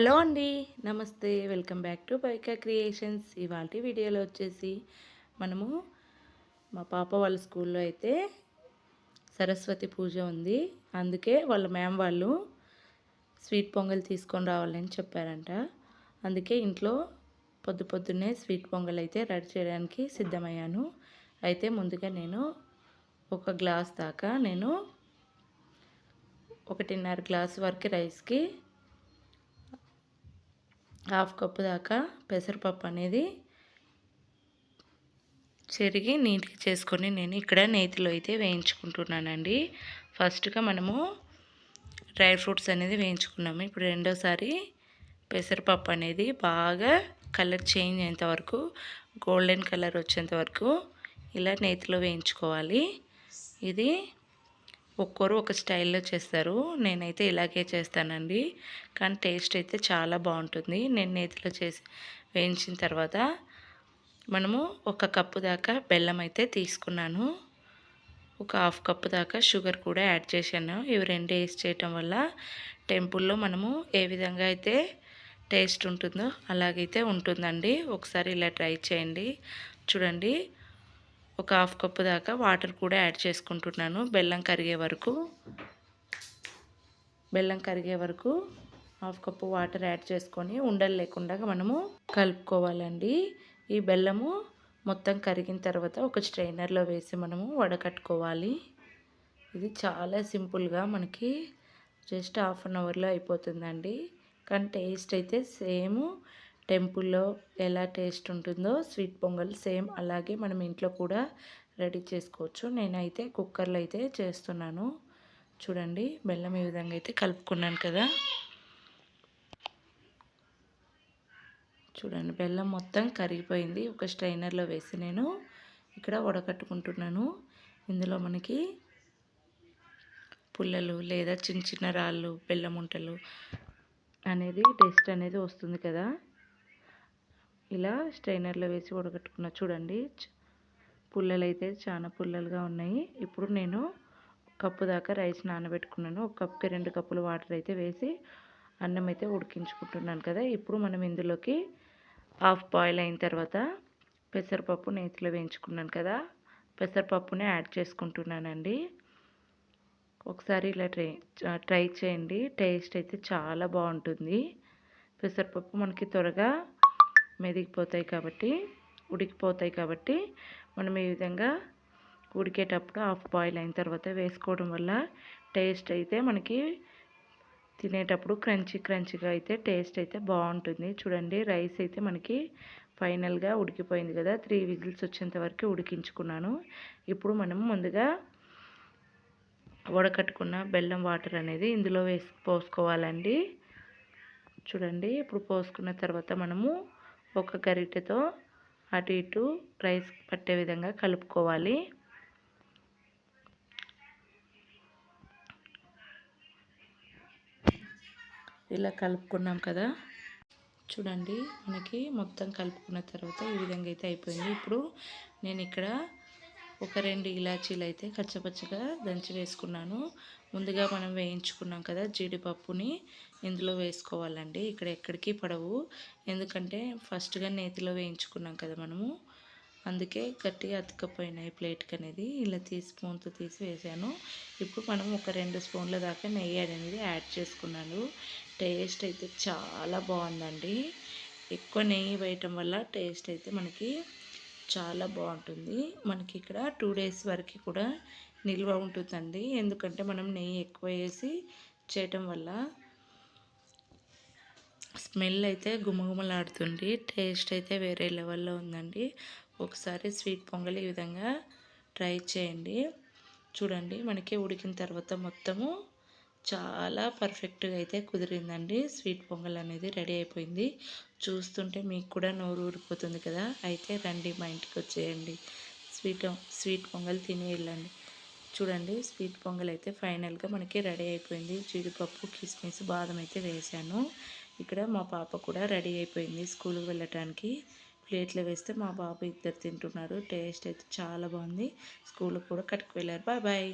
Hello అండి నమస్తే. Welcome back to బైకా క్రియేషన్స్. ఇవాళ వీడియోలో వచ్చేసి మనము మా పాప వాళ్ళ స్కూల్లో అయితే సరస్వతి పూజ ఉంది. అందుకే వాళ్ళ మ్యామ్ వాళ్ళు స్వీట్ పొంగల్ తీసుకొని రావాలని చెప్పారంట. అందుకే ఇంట్లో పొద్దు పొద్దున్నే స్వీట్ పొంగల్ అయితే రెడీ చేయడానికి సిద్ధమయ్యాను. అయితే ముందుగా నేను ఒక గ్లాస్ దాకా నేను ఒకటిన్నర గ్లాస్ వరకు రైస్కి హాఫ్ కప్పు దాకా పెసరపప్పు అనేది చెరిగి నీట్గా చేసుకొని నేను ఇక్కడ నేతిలో అయితే వేయించుకుంటున్నానండి. ఫస్ట్గా మనము డ్రై ఫ్రూట్స్ అనేది వేయించుకున్నాము. ఇప్పుడు రెండోసారి పెసరపప్పు అనేది బాగా కలర్ చేంజ్ అయ్యేంత వరకు గోల్డెన్ కలర్ వచ్చేంత వరకు ఇలా నేతిలో వేయించుకోవాలి. ఇది ఒక్కొరు ఒక స్టైల్లో చేస్తారు. నేనైతే ఇలాగే చేస్తానండి. కానీ టేస్ట్ అయితే చాలా బాగుంటుంది. నేను నేతిలో చేసి వేయించిన తర్వాత మనము ఒక కప్పు దాకా బెల్లం అయితే తీసుకున్నాను. ఒక హాఫ్ కప్పు దాకా షుగర్ కూడా యాడ్ చేశాను. ఇవి రెండు వేసి చేయటం వల్ల టెంపుల్లో మనము ఏ విధంగా అయితే టేస్ట్ ఉంటుందో అలాగైతే ఉంటుందండి. ఒకసారి ఇలా ట్రై చేయండి. చూడండి. ఒక హాఫ్ కప్పు దాకా వాటర్ కూడా యాడ్ చేసుకుంటున్నాను. బెల్లం కరిగే వరకు. బెల్లం కరిగే వరకు హాఫ్ కప్పు వాటర్ యాడ్ చేసుకొని ఉండలు లేకుండా మనము కలుపుకోవాలండి. ఈ బెల్లము మొత్తం కరిగిన తర్వాత ఒక స్ట్రైనర్లో వేసి మనము వడకట్టుకోవాలి. ఇది చాలా సింపుల్గా మనకి జస్ట్ హాఫ్ అన్ అవర్లో అయిపోతుందండి. కానీ టేస్ట్ అయితే సేమ్. టెంపుల్లో ఎలా టేస్ట్ ఉంటుందో స్వీట్ పొంగల్ సేమ్ అలాగే మనం ఇంట్లో కూడా రెడీ చేసుకోవచ్చు. నేనైతే కుక్కర్లో అయితే చేస్తున్నాను. చూడండి బెల్లం ఈ విధంగా అయితే కలుపుకున్నాను కదా. చూడండి బెల్లం మొత్తం కరిగిపోయింది. ఒక స్ట్రైనర్లో వేసి నేను ఇక్కడ వడకట్టుకుంటున్నాను. ఇందులో మనకి పుల్లలు లేదా చిన్న చిన్న రాళ్ళు బెల్లం ఉంటలు అనేది టేస్ట్ అనేది వస్తుంది కదా. ఇలా స్ట్రైనర్లో వేసి ఉడకట్టుకున్న చూడండి పుల్లలు అయితే చాలా పుల్లలుగా ఉన్నాయి. ఇప్పుడు నేను కప్పు దాకా రైస్ నానబెట్టుకున్నాను. ఒక కప్కి రెండు కప్పులు వాటర్ అయితే వేసి అన్నం అయితే ఉడికించుకుంటున్నాను కదా. ఇప్పుడు మనం ఇందులోకి హాఫ్ బాయిల్ అయిన తర్వాత పెసరపప్పు నేతిలో వేయించుకున్నాను కదా. పెసరపప్పునే యాడ్ చేసుకుంటున్నానండి. ఒకసారి ఇలా ట్రై ట్రై చేయండి. టేస్ట్ అయితే చాలా బాగుంటుంది. పెసరపప్పు మనకి త్వరగా మెదిగిపోతాయి కాబట్టి ఉడికిపోతాయి కాబట్టి మనం ఈ విధంగా ఉడికేటప్పుడు హాఫ్ బాయిల్ అయిన తర్వాత వేసుకోవడం వల్ల టేస్ట్ అయితే మనకి తినేటప్పుడు క్రంచీ క్రంచీగా అయితే టేస్ట్ అయితే బాగుంటుంది. చూడండి రైస్ అయితే మనకి ఫైనల్గా ఉడికిపోయింది కదా. త్రీ విజిల్స్ వచ్చేంత వరకు ఉడికించుకున్నాను. ఇప్పుడు మనం ముందుగా వడకట్టుకున్న బెల్లం వాటర్ అనేది ఇందులో వేసి పోసుకోవాలండి. చూడండి ఇప్పుడు పోసుకున్న తర్వాత మనము ఒక గరిటెతో అటు ఇటు రైస్ పట్టే విధంగా కలుపుకోవాలి. ఇలా కలుపుకున్నాం కదా. చూడండి మనకి మొత్తం కలుపుకున్న తర్వాత ఈ విధంగా అయితే అయిపోయింది. ఇప్పుడు నేను ఇక్కడ ఒక రెండు ఇలాచీలు అయితే కచ్చపచ్చగా దంచి వేసుకున్నాను. ముందుగా మనం వేయించుకున్నాం కదా జీడిపప్పుని ఇందులో వేసుకోవాలండి. ఇక్కడ ఎక్కడికి పడవు. ఎందుకంటే ఫస్ట్గా నేతిలో వేయించుకున్నాం కదా మనము. అందుకే గట్టిగా అతికపోయినాయి ప్లేట్కి అనేది. ఇలా తీసి స్పూన్తో తీసి వేసాను. ఇప్పుడు మనం ఒక రెండు స్పూన్ల దాకా నెయ్యి అనేది యాడ్ చేసుకున్నాను. టేస్ట్ అయితే చాలా బాగుందండి. ఎక్కువ నెయ్యి వేయటం వల్ల టేస్ట్ అయితే మనకి చాలా బాగుంటుంది. మనకి ఇక్కడ టూ డేస్ వరకు కూడా నిల్వ ఉంటుందండి. ఎందుకంటే మనం నెయ్యి ఎక్కువ వేసి చేయటం వల్ల స్మెల్ అయితే గుమగుమలాడుతుంది. టేస్ట్ అయితే వేరే లెవెల్లో ఉందండి. ఒకసారి స్వీట్ పొంగల్ ఈ విధంగా ట్రై చేయండి. చూడండి మనకి ఉడికిన తర్వాత మొత్తము చాలా పర్ఫెక్ట్గా అయితే కుదిరిందండి. స్వీట్ పొంగల్ అనేది రెడీ అయిపోయింది. చూస్తుంటే మీకు కూడా నోరు ఊరిపోతుంది కదా. అయితే రండి మా ఇంటికి వచ్చేయండి. స్వీట్ స్వీట్ పొంగల్ తిని వెళ్ళండి. చూడండి స్వీట్ పొంగల్ అయితే ఫైనల్గా మనకి రెడీ అయిపోయింది. జీడిపప్పు కిస్మిస్ బాదం అయితే వేసాను. ఇక్కడ మా పాప కూడా రెడీ అయిపోయింది స్కూల్కి వెళ్ళటానికి. ప్లేట్లో వేస్తే మా బాబు ఇద్దరు తింటున్నారు. టేస్ట్ అయితే చాలా బాగుంది. స్కూల్కి కూడా కట్టుకు వెళ్ళారు. Bye bye.